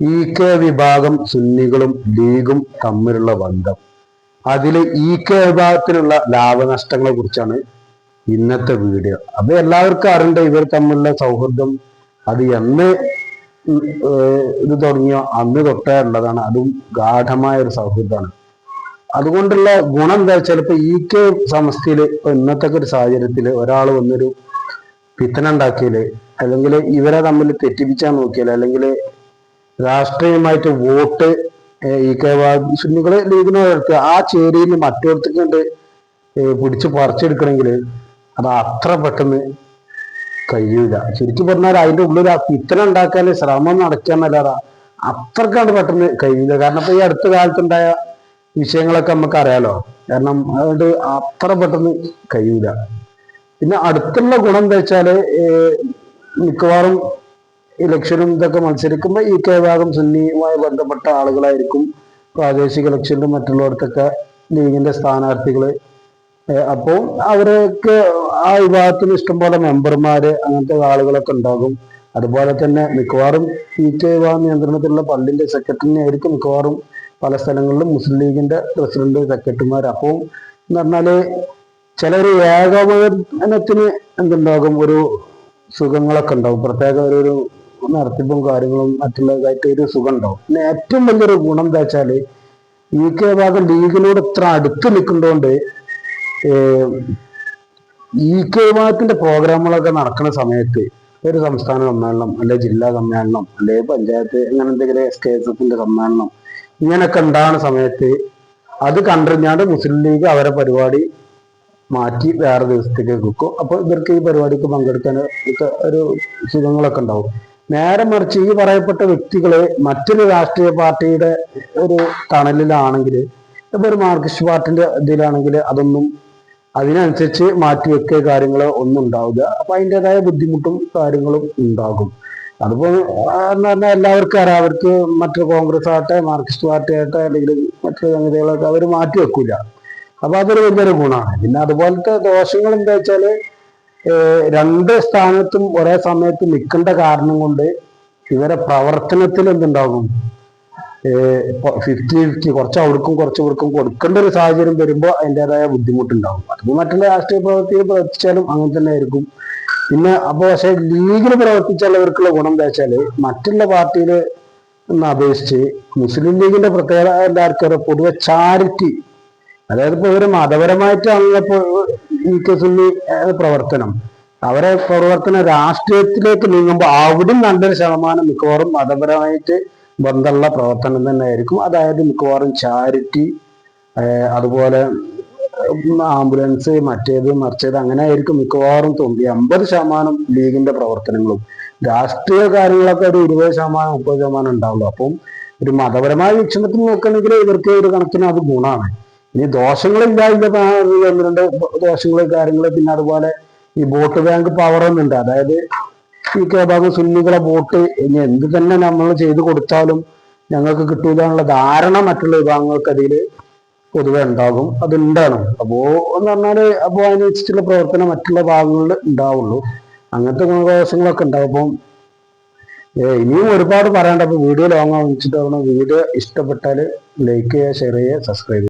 E K വിഭാഗം സുന്നികളും ലീഗും തമ്മിലുള്ള ബന്ധം. അതിൽ ഇ കെ വിഭാഗത്തിലുള്ള ലാഭനഷ്ടങ്ങളെ കുറിച്ചാണ് ഇന്നത്തെ വീഡിയോ. അപ്പൊ എല്ലാവർക്കും അറിയണ്ട ഇവർ തമ്മിലുള്ള സൗഹൃദം അത് എന്ന് ഇത് തുടങ്ങിയോ അന്ന് തൊട്ടേ ഉള്ളതാണ്. അതും ഗാഠമായ ഒരു സൗഹൃദമാണ്. അതുകൊണ്ടുള്ള ഗുണം എന്താ വെച്ചാൽ ഇപ്പൊ ഈ കെ സമസ്തിയിൽ ഇപ്പൊ ഇന്നത്തെ ഒരു സാഹചര്യത്തിൽ ഒരാൾ വന്നൊരു പിത്തന ഉണ്ടാക്കിയാൽ അല്ലെങ്കിൽ ഇവരെ തമ്മിൽ തെറ്റിപ്പിച്ചാൽ നോക്കിയാൽ അല്ലെങ്കിൽ രാഷ്ട്രീയമായിട്ട് വോട്ട് ഈ കെ സുന്നികളെ ലീഗിനോടത്ത് ആ ചേരിയിൽ മറ്റൊരുത്തേക്ക് കണ്ട് പിടിച്ച് പറിച്ചെടുക്കണമെങ്കിൽ അത് അത്ര പെട്ടെന്ന് കഴിയൂല. ശരിക്കും പറഞ്ഞാൽ അതിന്റെ ഉള്ളിൽ ആ പിത്തന ഉണ്ടാക്കാൻ ശ്രമം നടക്കാന്നല്ലാതെ അത്രക്കാണ്ട് പെട്ടെന്ന് കഴിയില്ല കാരണം ഇപ്പൊ ഈ അടുത്ത കാലത്തുണ്ടായ വിഷയങ്ങളൊക്കെ നമുക്ക് അറിയാലോ കാരണം അതുകൊണ്ട് അത്ര പെട്ടെന്ന് കഴിയൂല. പിന്നെ അടുത്തുള്ള ഗുണം എന്താ വെച്ചാൽ മിക്കവാറും ഇലക്ഷനും ഇതൊക്കെ മത്സരിക്കുമ്പോൾ ഈ കെ ഭാഗം സുന്നിയുമായി ബന്ധപ്പെട്ട ആളുകളായിരിക്കും പ്രാദേശിക ഇലക്ഷനിലും മറ്റുള്ളവർക്കൊക്കെ ലീഗിന്റെ സ്ഥാനാർത്ഥികൾ അപ്പോൾ അവരൊക്കെ ആ വിഭാഗത്തിന് ഇഷ്ടംപോലെ മെമ്പർമാര് അങ്ങനത്തെ ആളുകളൊക്കെ ഉണ്ടാകും. അതുപോലെ തന്നെ മിക്കവാറും ഈ കെ വിഭാഗം നിയന്ത്രണത്തിലുള്ള പള്ളിന്റെ സെക്രട്ടറിനെ ആയിരിക്കും മിക്കവാറും പല സ്ഥലങ്ങളിലും മുസ്ലിം ലീഗിന്റെ പ്രസിഡന്റ് സെക്രട്ടറിമാർ അപ്പോൾ എന്ന് പറഞ്ഞാൽ ചിലർ ഏകോപനത്തിന് എന്തുണ്ടാകും? ഒരു സുഖങ്ങളൊക്കെ ഉണ്ടാവും പ്രത്യേക ഒരു ഒരു നടത്തിപ്പും കാര്യങ്ങളും മറ്റുള്ളതായിട്ട് ഒരു സുഖം ഉണ്ടാവും പിന്നെ ഏറ്റവും വലിയൊരു ഗുണം എന്താ വെച്ചാൽ ഈ കെ ഭാഗം ലീഗിനോട് ഇത്ര അടുത്ത് നിൽക്കുന്നതുകൊണ്ട് ഈ കെ വിഭാഗത്തിന്റെ പ്രോഗ്രാമുകളൊക്കെ നടക്കുന്ന സമയത്ത് ഒരു സംസ്ഥാന സമ്മേളനം അല്ലെ ജില്ലാ സമ്മേളനം അല്ലെ പഞ്ചായത്ത് അങ്ങനെ എന്തെങ്കിലും എസ് കെ എസ് എഫിന്റെ സമ്മേളനം ഇങ്ങനെയൊക്കെ ഉണ്ടാകുന്ന സമയത്ത് അത് കണ്ടറിഞ്ഞാണ്ട് മുസ്ലിം ലീഗ് അവരെ പരിപാടി മാറ്റി വേറെ ദിവസത്തേക്ക് വെക്കും. അപ്പോൾ ഇവർക്ക് ഈ പരിപാടിക്ക് പങ്കെടുക്കാൻ ഒരു സുഖങ്ങളൊക്കെ ഉണ്ടാവും. നേരെ മറിച്ച് ഈ പറയപ്പെട്ട വ്യക്തികളെ മറ്റൊരു രാഷ്ട്രീയ പാർട്ടിയുടെ ഒരു തണലിലാണെങ്കിൽ ഇപ്പൊ ഒരു മാർക്സിസ്റ്റ് പാർട്ടിന്റെ ഇതിലാണെങ്കിൽ അതൊന്നും അതിനനുസരിച്ച് മാറ്റിവെക്കുക കാര്യങ്ങൾ ഒന്നും ഉണ്ടാവുക അപ്പൊ അതിന്റെതായ ബുദ്ധിമുട്ടും കാര്യങ്ങളും ഉണ്ടാകും. അതിപ്പോ എന്ന് പറഞ്ഞാൽ എല്ലാവർക്കും അറിയാം അവർക്ക് മറ്റു കോൺഗ്രസ് ആകട്ടെ മാർക്സിസ്റ്റ് പാർട്ടി ആകട്ടെ അല്ലെങ്കിൽ മറ്റു സംഗതികളൊക്കെ അവർ മാറ്റി വെക്കൂല അപ്പൊ അതൊരു വലിയൊരു ഗുണമാണ്. പിന്നെ അതുപോലത്തെ ദോഷങ്ങൾ എന്താ വെച്ചാൽ രണ്ട് സ്ഥാനത്തും ഒരേ സമയത്ത് നിൽക്കേണ്ട കാരണം കൊണ്ട് ഇവരെ പ്രവർത്തനത്തിൽ എന്തുണ്ടാകും? ഫിഫ്റ്റി ഫിഫ്റ്റി കുറച്ച് അവർക്കും കുറച്ച് അവർക്കും കൊടുക്കേണ്ട ഒരു സാഹചര്യം വരുമ്പോൾ അതിന്റെതായ ബുദ്ധിമുട്ടുണ്ടാകും. അതിപ്പോൾ മറ്റുള്ള രാഷ്ട്രീയ പ്രവർത്തിയിൽ പ്രവർത്തിച്ചാലും അങ്ങനെ തന്നെ ആയിരിക്കും. പിന്നെ അപ്പോൾ പക്ഷേ ലീഗിൽ പ്രവർത്തിച്ചുള്ളവർക്കുള്ള ഗുണം എന്താ വെച്ചാൽ മറ്റുള്ള പാർട്ടിയിൽ നിന്ന് അപേക്ഷിച്ച് മുസ്ലിം ലീഗിന്റെ പ്രത്യേകത എല്ലാവർക്കും പൊതുവെ ചാരിറ്റി അതായത് ഇപ്പൊ ഇവർ മതപരമായിട്ട് ഇപ്പൊ ഈ കെ സുന്നി പ്രവർത്തനം. അവരെ പ്രവർത്തനം രാഷ്ട്രീയത്തിലേക്ക് നീങ്ങുമ്പോൾ അവിടും നല്ലൊരു ശതമാനം മിക്കവാറും മതപരമായിട്ട് ബന്ധമുള്ള പ്രവർത്തനം തന്നെ ആയിരിക്കും അതായത് മിക്കവാറും ചാരിറ്റി അതുപോലെ ആംബുലൻസ് മറ്റേത് മറിച്ചത് അങ്ങനെ ആയിരിക്കും മിക്കവാറും തൊണ്ണൂറ്റി അമ്പത് ശതമാനം ലീഗിന്റെ പ്രവർത്തനങ്ങളും. രാഷ്ട്രീയ കാര്യങ്ങളൊക്കെ ഒരു ഇരുപത് ശതമാനം മുപ്പത് ശതമാനം ഉണ്ടാവുള്ളൂ. അപ്പം ഒരു മതപരമായ വീക്ഷണത്തിൽ നോക്കുകയാണെങ്കിൽ ഇവർക്ക് ഒരു കണക്കിന് അത് ഗുണമാണ്. ഇനി ദോഷങ്ങളില്ലാതെ ഒന്ന് രണ്ട് ദോഷങ്ങൾ കാര്യങ്ങൾ പിന്നെ അതുപോലെ ഈ വോട്ട് ബാങ്ക് പവർ ഒന്നുണ്ട് അതായത് ഈ കെ ഭാഗം സുന്നികളെ വോട്ട് ഇനി എന്ത് തന്നെ നമ്മൾ ചെയ്തു കൊടുത്താലും ഞങ്ങൾക്ക് കിട്ടൂല ധാരണ മറ്റുള്ള വിഭാഗങ്ങൾക്കതിൽ പൊതുവെ ഉണ്ടാകും. അതുണ്ടാണ്. അപ്പോ എന്ന് പറഞ്ഞാൽ അപ്പോ അതിന് വെച്ചിട്ടുള്ള പ്രവർത്തനം മറ്റുള്ള ഭാഗങ്ങളിൽ ഉണ്ടാവുള്ളൂ. അങ്ങനത്തെ ഗുണദോഷങ്ങളൊക്കെ ഉണ്ടാവും. അപ്പം ഇനിയും ഒരുപാട് പറയണ്ട അപ്പൊ വീഡിയോ ലോങ് ആവും വീഡിയോ ഇഷ്ടപ്പെട്ടാൽ ലൈക്ക് ചെയ്യുക ഷെയർ ചെയ്യുക സബ്സ്ക്രൈബ്